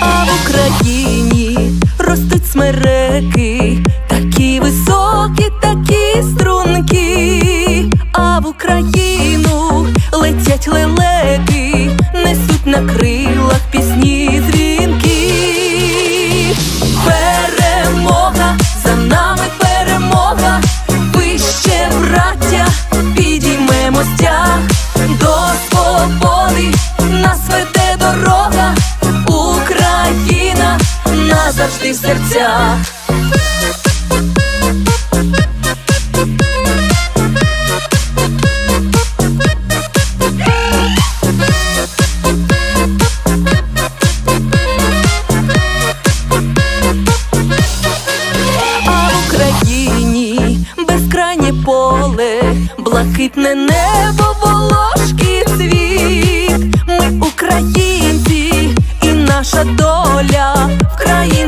А в Україні ростуть смереки, такі високі, такі струнки, а в Україну летять лелеки, несуть на крилах пісні Україні безкрайнє поле, блакитне небо, волошки цвіт. Ми українці, і наша доля в країні.